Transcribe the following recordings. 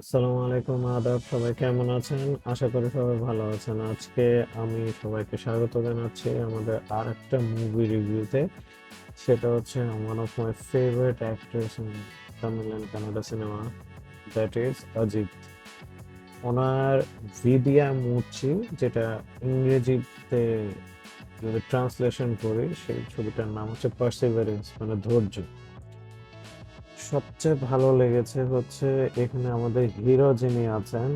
আসসালামু আলাইকুম, আদাব। সবাই কেমন আছেন? আশা করি সবাই ভালো আছেন। আজকে আমি সবাইকে স্বাগত জানাচ্ছি আমাদের আর একটা মুভি রিভিউতে সেটা হচ্ছে one of my favourite actress in Tamil and Kannada cinema that is Ajith ওনার ভিডিয়া মুচি যেটা ইংরেজিতে যদি ট্রান্সলেশন করি, সেই ছবিটার নাম হচ্ছে পার্সিভারেন্স মানে ধৈর্য। সবচেয়ে ভালো লেগেছে হচ্ছে এখানে আমাদের হিরো যিনি আছেন,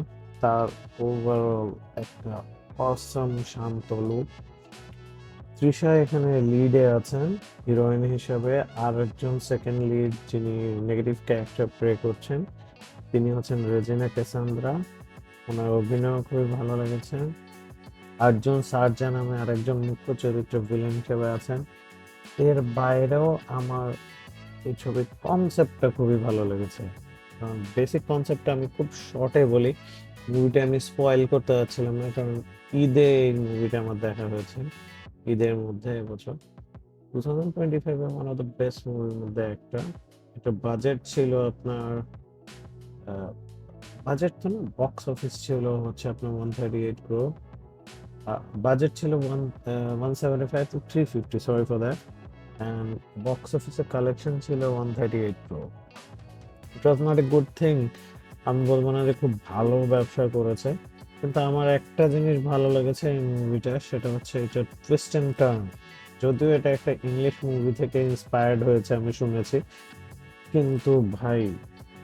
তার ওভারঅল একটা অসম শান্ত লুক তৃষা এখানে লিডে আছেন হিরোইন হিসাবে। আর একজন সেকেন্ড লিড যিনি নেগেটিভ ক্যারেক্টার প্লে করছেন, তিনি হচ্ছেন রেজিনা ক্যাসান্দ্রা ওনার অভিনয় খুবই ভালো লেগেছে। আর্জুন সার্জা নামে আরেকজন মুখ্য চরিত্র ভিলেন হিসেবে আছেন। এর বাইরেও আমার এই ছবির কনসেপ্টটা খুবই ভালো লেগেছে। কারণ বেসিক কনসেপ্টটা আমি খুব শর্টে বলি। মুভিটা আমি স্পয়েল করতে যাচ্ছিলাম না, কারণ ঈদে এই মুভিটা আমার দেখা হয়েছে, ঈদের মধ্যে এবছর। টু থাউজেন্ড টোয়েন্টি ফাইভে ওয়ান অফ দ্য বেস্ট মুভির মধ্যে একটা। একটা বাজেট ছিল আপনার বাজেট তো না বক্স অফিস ছিল হচ্ছে আপনার one thirty eight crore budget ছিল one one seventy five two three fifty sorry for that and box অফিসের কালেকশন ছিল one thirty eight pro it was not a good thing আমি বলব না যে খুব ভালো ব্যবসা করেছে, কিন্তু আমার একটা জিনিস ভালো লেগেছে এই মুভিটা সেটা হচ্ছে এটা টুইস্ট অ্যান্ড টার্ন যদিও এটা একটা ইংলিশ মুভি থেকে ইন্সপায়ার্ড হয়েছে আমি শুনেছি, কিন্তু ভাই,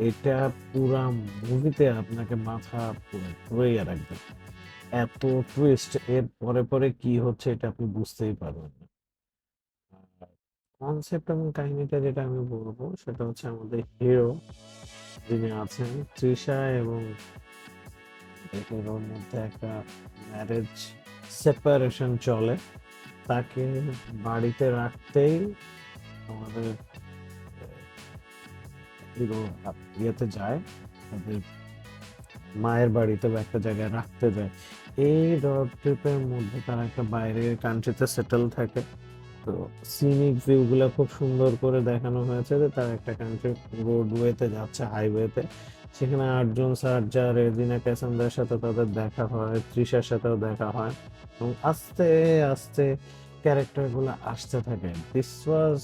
এটা পুরা মুভিতে আপনাকে মাথা পুরো ঘুরিয়ে রাখবে। এত টুইস্ট এর পরে পরে কি হচ্ছে এটা আপনি বুঝতেই পারবেন না। কনসেপ্ট এবং কাহিনীটা যেটা আমি বলব, সেটা হচ্ছে আমাদের হিরো যিনি আছেন তৃষা এবং মধ্যে একটা ম্যারেজ সেপারেশন চলে। তাকে বাড়িতে রাখতেই আমাদের হিরো ইয়েতে যায়, তাদের মায়ের বাড়িতে বা একটা জায়গায় রাখতে যায়। এই রোড ট্রিপের মধ্যে তারা একটা বাইরের কান্ট্রিতে সেটেল থাকে। তো সিনিক ভিউ গুলা খুব সুন্দর করে দেখানো হয়েছে যে তার একটা কান্ট্রি রোডওয়েতে যাচ্ছে হাইওয়েতে সেখানে আটজন সার্জা রেজিনা ক্যাসান্দার সাথে তাদের দেখা হয়, তৃষার সাথেও দেখা হয়। এবং আস্তে আস্তে ক্যারেক্টারগুলো আসতে থাকে। দিস ওয়াজ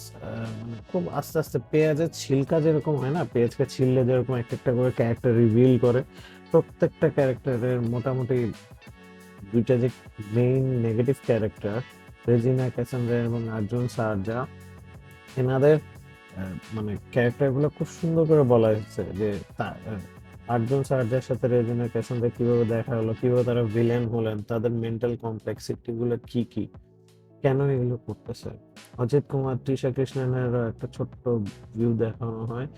মানে খুব আস্তে আস্তে পেঁয়াজের ছিলকা যেরকম হয় না পেঁয়াজকে ছিললে যেরকম একটা একটা করে ক্যারেক্টার রিভিল করে, প্রত্যেকটা ক্যারেক্টারের মোটামুটি দুইটা যে main negative character Regina Cassandra এবং আর্জুন সারজা এনাদের মানে ক্যারেক্টারগুলো খুব সুন্দর করে বলা হয়েছে যে আর্জুন সারজার সাথে রেজিনা ক্যাসান্দ্রা কীভাবে দেখা হলো, কীভাবে তারা ভিলেন হলেন, তাদের মেন্টাল কমপ্লেক্সিটি গুলো কি কি, কেন এগুলো করতেছে? অজিত কুমার, তৃষা কৃষ্ণনের একটা ছোট্ট ভিউ দেখানো হয়।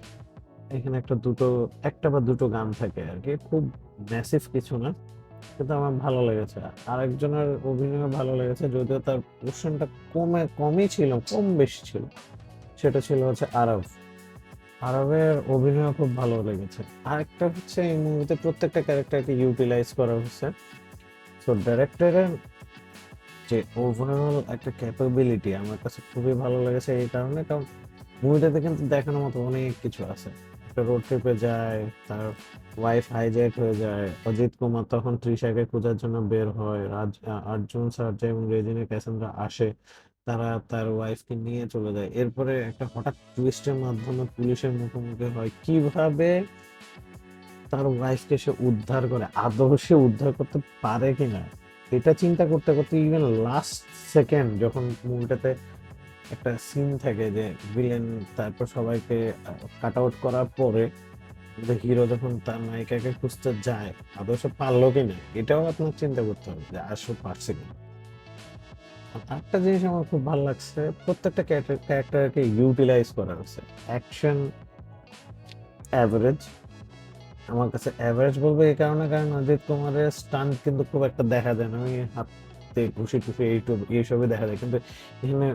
এখানে একটা দুটো, একটা বা দুটো গান থাকে আর কি, খুব ম্যাসিভ কিছু না। কিন্তু আমার ভালো লেগেছে। আরেকজনের অভিনয় ভালো লেগেছে, যদিও তার পোর্শনটা কমে, কমই ছিল, কম বেশি ছিল। সেটা ছিল হচ্ছে আরব। আরবের অভিনয় খুব ভালো লেগেছে। আরেকটা হচ্ছে এই মুভিতে প্রত্যেকটা ক্যারেক্টারকে ইউটিলাইজ করা হচ্ছে তো ডাইরেক্টরের যে ওভারঅল একটা ক্যাপাবিলিটি আমার কাছে খুবই ভালো লেগেছে এই কারণে, কারণ মুভিটাতে কিন্তু দেখানোর মতো অনেক কিছু আছে। একটা রোড ট্রিপে যায়, তার ওয়াইফ হাইজ্যাক হয়ে যায়। অজিত কুমার তখন তৃষাকে খোঁজার জন্য বের হয়। রাজ অর্জুন সার্জা এবং রেজিনা ক্যাসান্দ্রা আসে। তারা তার ওয়াইফকে নিয়ে চলে যায়। এরপরে একটা হঠাৎ টুইস্টের মাধ্যমে পুলিশের মুখোমুখি হয়। কীভাবে তার ওয়াইফকে সে উদ্ধার করে? আদৌ সে উদ্ধার করতে পারে কিনা? এটা চিন্তা করতে করতে ইভেন লাস্ট সেকেন্ড যখন মুভিটাতে একটা সিন থাকে যে ভিলেন তারপর সবাইকে কাট আউট করার পরে হিরো যখন তার নায়িকাকে খুঁজতে যায় আদৌ সে পারল কিনা এটাও আপনার চিন্তা করতে হবে যে আসো পারছে কিনা আর একটা জিনিস আমার খুব ভালো লাগছে, প্রত্যেকটা ক্যারেক্টারকে ইউটিলাইজ করা হয়েছে। অ্যাকশন অ্যাভারেজ আমার কাছে অ্যাভারেজ বলব এই কারণে, কারণ অজিত কুমারের স্টান্ট কিন্তু খুব একটা দেখা যায় না। ওই হাতে ঘুষি টুসি এইটুকু এইসবই দেখা যায়। কিন্তু এখানে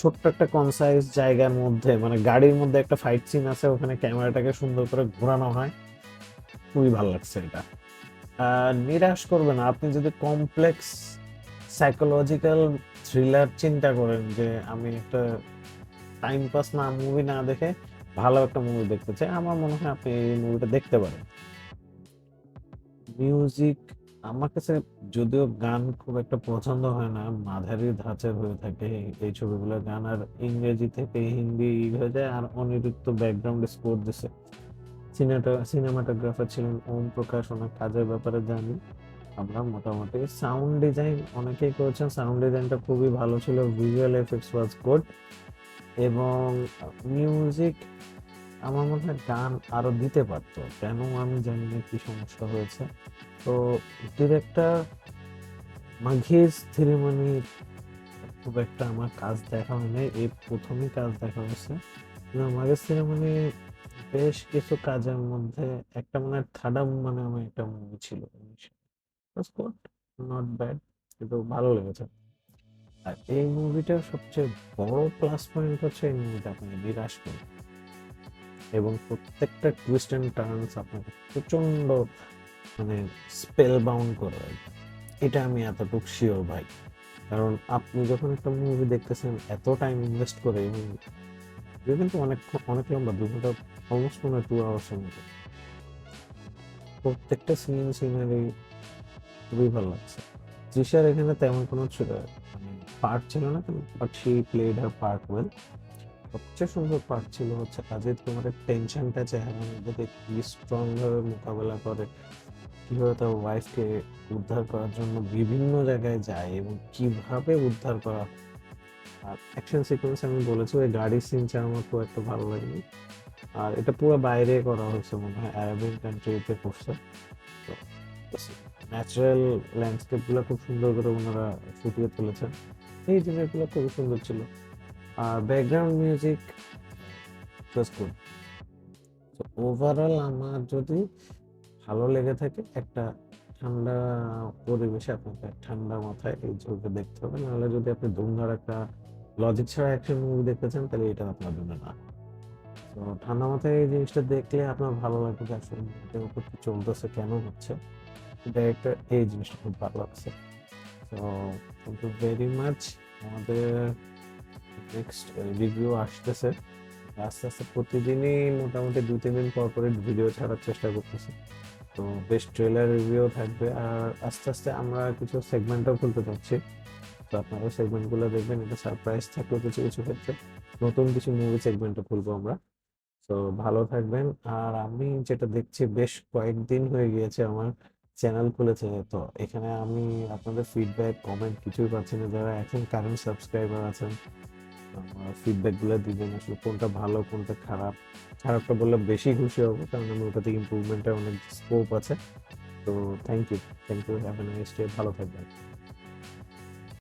ছোট্ট একটা কনসাইজ জায়গার মধ্যে মানে গাড়ির মধ্যে একটা ফাইট সিন আছে, ওখানে ক্যামেরাটাকে সুন্দর করে ঘোরানো হয়। খুবই ভালো লাগছে এটা। নিরাশ করবে না। আপনি যদি কমপ্লেক্স সাইকোলজিক্যাল থ্রিলার চিন্তা করেন যে আমি একটা টাইম পাস না মুভি না দেখে ভালো একটা মুভি দেখতে চাই, আমার মনে হয় আপনি এই মুভিটা দেখতে পারেন। মিউজিক আমার কাছে যদিও গান খুব একটা পছন্দ হয় না, মাঝারি ধাঁচের হয়ে থাকে এই- এই ছবিগুলো গান, আর ইংরেজি থেকে হিন্দি হয়ে যায়, আর অনিরুদ্ধ ব্যাকগ্রাউন্ড স্কোর দিছে। সিনেটা সিনেমাটোগ্রাফার ছিলেন ওম প্রকাশ, ওনার কাজের ব্যাপারে জানি। আমরা মোটামুটি সাউন্ড ডিজাইন অনেকেই করেছেন সাউন্ড ডিজাইনটা খুবই ভালো ছিল ভিজুয়াল এফেক্টস ওয়াজ গুড এবং মিউজিক আমার মনে হয় গান আরও দিতে পারতো, কেন আমি জানি না কি সমস্যা হয়েছে। তো এটির একটা মাঘের থিরিমনি খুব একটা আমার কাজ দেখা হয় নাই। এই প্রথমই কাজ দেখা হয়েছে। মাঘের থিরিমনি বেশ কিছু কাজের মধ্যে একটা মানে থাডাম মানে আমার একটা মুভি ছিল। নট ব্যাড কিন্তু ভালো লেগেছে। আর এই মুভিটার সবচেয়ে বড় প্লাস পয়েন্ট হচ্ছে এই মুভিটা আপনাকে নিরাশ করে এবং প্রত্যেকটা টুইস্ট অ্যান্ড টার্নস আপনাকে প্রচণ্ড মানে স্পেল বাউন্ড করে রাখবে। এটা আমি এতটুকু শিওর ভাই। কারণ আপনি যখন একটা মুভি দেখতেছেন, এত টাইম ইনভেস্ট করে এটা কিন্তু অনেক অনেক লম্বা দু ঘণ্টা অলমোস্ট মনে হয় টু আওয়ার্সের মতো। প্রত্যেকটা সিন সিনারি খুবই ভালো লাগছে। তৃষার এখানে তেমন কোনো ছিল- মানে পার্ট ছিল না but she played her part well সবচেয়ে সুন্দর পার্ট ছিল হচ্ছে অজিত তোমার টেনশনটা চেহারার মধ্যে কি স্ট্রং ভাবে মোকাবেলা করে। কীভাবে তার ওয়াইফকে উদ্ধার করার জন্য বিভিন্ন জায়গায় যায় এবং কীভাবে উদ্ধার করা। আর অ্যাকশন সিকোয়েন্স আমি বলেছি, ওই গাড়ির সিনটা আমার খুব একটা ভালো লাগেনি। আর এটা পুরো বাইরে করা হয়েছে মনে হয় অ্যারাবিয়ান কান্ট্রিতে করছে। তো ন্যাচারাল ল্যান্ডস্কেপগুলো খুব সুন্দর করে ওনারা ফুটিয়ে তুলেছেন। এই জিনিসগুলো খুব সুন্দর ছিল। আর background music just good overall আমার যদি ভালো লেগে থাকে, একটা ঠান্ডা পরিবেশে আপনাকে ঠান্ডা মাথায় এই ছবিটা দেখতে হবে। নাহলে যদি আপনি ধুমধার একটা লজিক ছাড়া অ্যাকশন মুভি দেখতে চান, তাহলে এটা আপনার জন্য না। তো ঠান্ডা মাথায় এই জিনিসটা দেখলে আপনার ভালো লাগবে যে আসলে উপর কি চলতেছে কেন হচ্ছে। ডাইরেক্টর এই জিনিসটা খুব ভালো লাগছে। তো থ্যাংক ইউ ভেরি মাচ আমাদের নেক্সট রিভিউ আসতেছে। আস্তে আস্তে প্রতিদিনই মোটামুটি দু তিন দিন পর পরে ভিডিও ছাড়ার চেষ্টা করতেছি। তো বেশ ট্রেলার রিভিউ থাকবে। আর আস্তে আস্তে আমরা কিছু সেগমেন্টও খুলতে চাচ্ছি তো আপনারা সেগমেন্টগুলো দেখবেন, এটা সারপ্রাইজ থাকলেও কিছু কিছু ক্ষেত্রে। নতুন কিছু মুভি সেগমেন্টও খুলবো আমরা। তো ভালো থাকবেন। আর আমি যেটা দেখছি, বেশ কয়েকদিন হয়ে গিয়েছে আমার চ্যানেল খুলেছে। তো এখানে আমি আপনাদের ফিডব্যাক কমেন্ট কিছুই পাচ্ছি না। যারা এখন কারেন্ট সাবস্ক্রাইবার আছেন ফিডব্যাকগুলো দিবেন, আসলে কোনটা ভালো, কোনটা খারাপ। খারাপটা বললে বেশি খুশি হব, কারণ আমার ওটাতে ইম্প্রুভমেন্টের অনেক স্কোপ আছে। তো thank you thank you have a nice day ভালো থাকবেন।